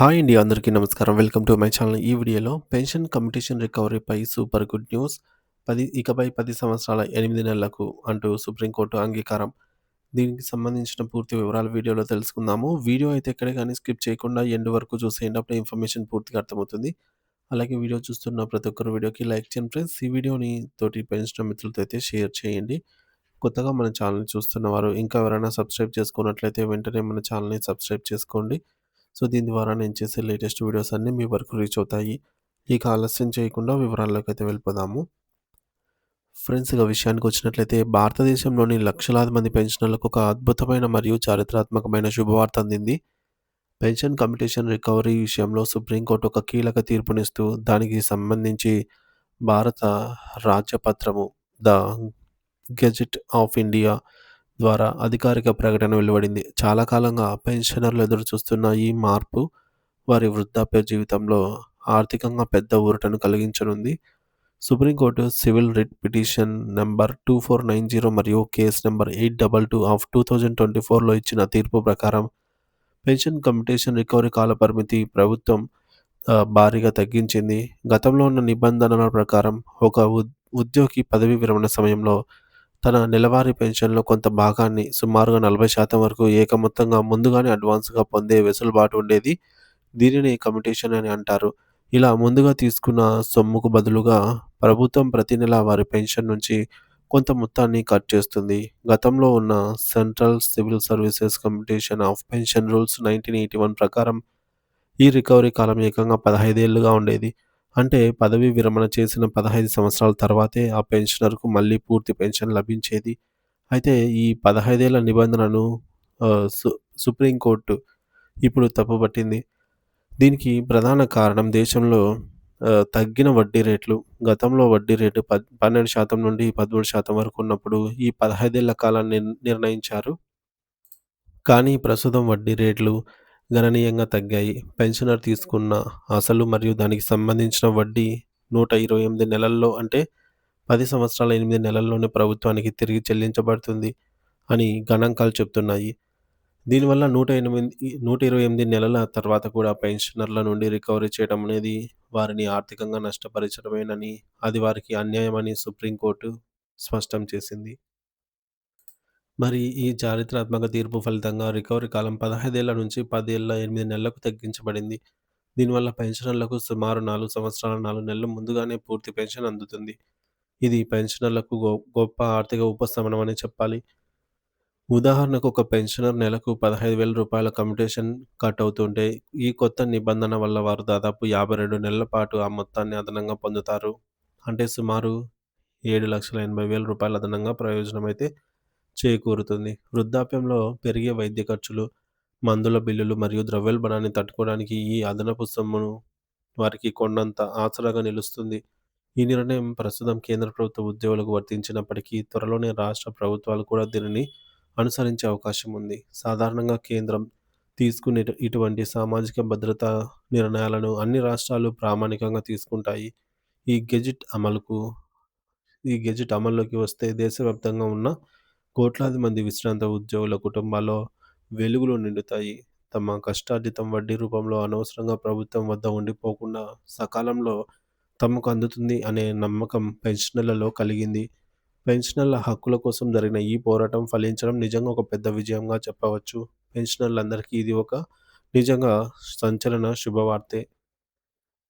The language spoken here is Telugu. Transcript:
హాయ్ అండి అందరికీ నమస్కారం. Welcome to my channel. ఈ వీడియోలో పెన్షన్ కమిటీషన్ రికవరీపై సూపర్ గుడ్ న్యూస్ పది ఇకపై పది సంవత్సరాల ఎనిమిది నెలలకు అంటూ సుప్రీంకోర్టు అంగీకారం. దీనికి సంబంధించిన పూర్తి వివరాలు వీడియోలో తెలుసుకుందాము. వీడియో అయితే ఎక్కడే కానీ స్కిప్ చేయకుండా ఎండ్ వరకు చూసేయండి. అప్పుడు ఇన్ఫర్మేషన్ పూర్తిగా అర్థమవుతుంది. అలాగే వీడియో చూస్తున్న ప్రతి ఒక్కరు వీడియోకి లైక్ చేయండి ఫ్రెండ్స్. ఈ వీడియోని తోటి పెంచిన మిత్రులతో అయితే షేర్ చేయండి. కొత్తగా మన ఛానల్ని చూస్తున్నవారు ఇంకా ఎవరైనా సబ్స్క్రైబ్ చేసుకున్నట్లయితే వెంటనే మన ఛానల్ని సబ్స్క్రైబ్ చేసుకోండి. సో దీని ద్వారా నేను చేసే లేటెస్ట్ వీడియోస్ అన్నీ మీ వరకు రీచ్ అవుతాయి. ఇక ఆలస్యం చేయకుండా వివరాల్లోకి అయితే వెళ్ళిపోదాము. ఫ్రెండ్స్ ఇక విషయానికి వచ్చినట్లయితే భారతదేశంలోని లక్షలాది మంది పెన్షనర్లకు ఒక అద్భుతమైన మరియు చారిత్రాత్మకమైన శుభవార్త అందింది. పెన్షన్ కమిటేషన్ రికవరీ విషయంలో సుప్రీంకోర్టు ఒక కీలక తీర్పునిస్తూ దానికి సంబంధించి భారత రాజ్యపత్రము ద గెజెట్ ఆఫ్ ఇండియా ద్వారా అధికారిక ప్రకటన వెలువడింది. చాలా కాలంగా పెన్షనర్లు ఎదురు చూస్తున్న ఈ మార్పు వారి వృద్ధాప్య జీవితంలో ఆర్థికంగా పెద్ద ఊరటను కలిగించనుంది. Supreme court civil writ petition number two four nine zero మరియు case number eight double two of two thousand twenty ఫోర్లో ఇచ్చిన తీర్పు ప్రకారం పెన్షన్ కమిటేషన్ రికవరీ కాల పరిమితి ప్రభుత్వం భారీగా తగ్గించింది. గతంలో ఉన్న నిబంధనల ప్రకారం ఒక ఉద్యోగి పదవి విరమణ సమయంలో తన నెలవారీ పెన్షన్లో కొంత భాగాన్ని సుమారుగా నలభై శాతం వరకు ఏకమొత్తంగా ముందుగానే అడ్వాన్స్గా పొందే వెసులుబాటు ఉండేది. దీనిని కమిటేషన్ అని అంటారు. ఇలా ముందుగా తీసుకున్న సొమ్ముకు బదులుగా ప్రభుత్వం ప్రతి నెల వారి పెన్షన్ నుంచి కొంత మొత్తాన్ని కట్ చేస్తుంది. గతంలో ఉన్న central civil services commutation of pension rules nineteen eighty one ప్రకారం ఈ రికవరీ కాలం ఏకంగా పదహైదేళ్ళుగా ఉండేది. అంటే పదవి విరమణ చేసిన పదహైదు సంవత్సరాల తర్వాతే ఆ పెన్షనర్కు మళ్ళీ పూర్తి పెన్షన్ లభించేది. అయితే ఈ పదహైదేళ్ళ నిబంధనను సు సుప్రీంకోర్టు ఇప్పుడు తప్పుపట్టింది. దీనికి ప్రధాన కారణం దేశంలో తగ్గిన వడ్డీ రేట్లు గతంలో వడ్డీ రేటు పద్ పన్నెండు శాతం నుండి పదమూడు శాతం వరకు ఉన్నప్పుడు ఈ పదహైదేళ్ళ కాలాన్ని నిర్ణయించారు. కానీ ప్రస్తుతం వడ్డీ రేట్లు గణనీయంగా తగ్గాయి. పెన్షనర్ తీసుకున్న అసలు మరియు దానికి సంబంధించిన వడ్డీ నూట ఇరవై ఎనిమిది నెలల్లో అంటే పది సంవత్సరాల ఎనిమిది నెలల్లోనే ప్రభుత్వానికి తిరిగి చెల్లించబడుతుంది అని గణాంకాలు చెప్తున్నాయి దీనివల్ల నూట ఎనిమిది నూట ఇరవై ఎనిమిది నెలల తర్వాత కూడా పెన్షనర్ల నుండి రికవరీ చేయడం అనేది వారిని ఆర్థికంగా నష్టపరచడమేనని అది వారికి అన్యాయమని సుప్రీంకోర్టు స్పష్టం చేసింది. మరి ఈ చారిత్రాత్మక తీర్పు ఫలితంగా రికవరీ కాలం పదహైదేళ్ళ నుంచి పదేళ్ళ ఎనిమిది నెలలకు తగ్గించబడింది. దీనివల్ల పెన్షనర్లకు సుమారు నాలుగు సంవత్సరాల నాలుగు నెలలు ముందుగానే పూర్తి పెన్షన్ అందుతుంది. ఇది పెన్షనర్లకు గొ- గొప్ప ఆర్థిక ఉపశమనం అని చెప్పాలి. ఉదాహరణకు ఒక పెన్షనర్ నెలకు పదహైదు వేల రూపాయల కమ్యూటేషన్ కట్ అవుతుంటే ఈ కొత్త నిబంధన వల్ల వారు దాదాపు యాభై రెండు నెలల పాటు ఆ మొత్తాన్ని అదనంగా పొందుతారు. అంటే సుమారు ఏడు లక్షల ఎనభై వేల రూపాయల అదనంగా ప్రయోజనం అయితే చేకూరుతుంది. వృద్ధాప్యంలో పెరిగే వైద్య ఖర్చులు మందుల బిల్లులు మరియు ద్రవ్యోల్బణాన్ని తట్టుకోవడానికి ఈ అదనపు సొమ్మును వారికి కొండంత ఆసరాగా నిలుస్తుంది. ఈ నిర్ణయం ప్రస్తుతం కేంద్ర ప్రభుత్వ ఉద్యోగులకు వర్తించినప్పటికీ త్వరలోనే రాష్ట్ర ప్రభుత్వాలు కూడా దీనిని అనుసరించే అవకాశం ఉంది. సాధారణంగా కేంద్రం తీసుకునే ఇటువంటి సామాజిక భద్రతా నిర్ణయాలను అన్ని రాష్ట్రాలు ప్రామాణికంగా తీసుకుంటాయి. ఈ గెజిట్ అమలుకు ఈ గెజిట్ అమల్లోకి వస్తే దేశవ్యాప్తంగా ఉన్న కోట్లాది మంది విశ్రాంత ఉద్యోగుల కుటుంబాల్లో వెలుగులు నిండుతాయి. తమ కష్టార్జితం వడ్డీ రూపంలో అనవసరంగా ప్రభుత్వం వద్ద ఉండిపోకుండా సకాలంలో తమకు అందుతుంది అనే నమ్మకం పెన్షనర్లలో కలిగింది. పెన్షనర్ల హక్కుల కోసం జరిగిన ఈ పోరాటం ఫలించడం నిజంగా ఒక పెద్ద విజయంగా చెప్పవచ్చు. పెన్షనర్లందరికీ ఇది ఒక నిజంగా సంచలన శుభవార్తే.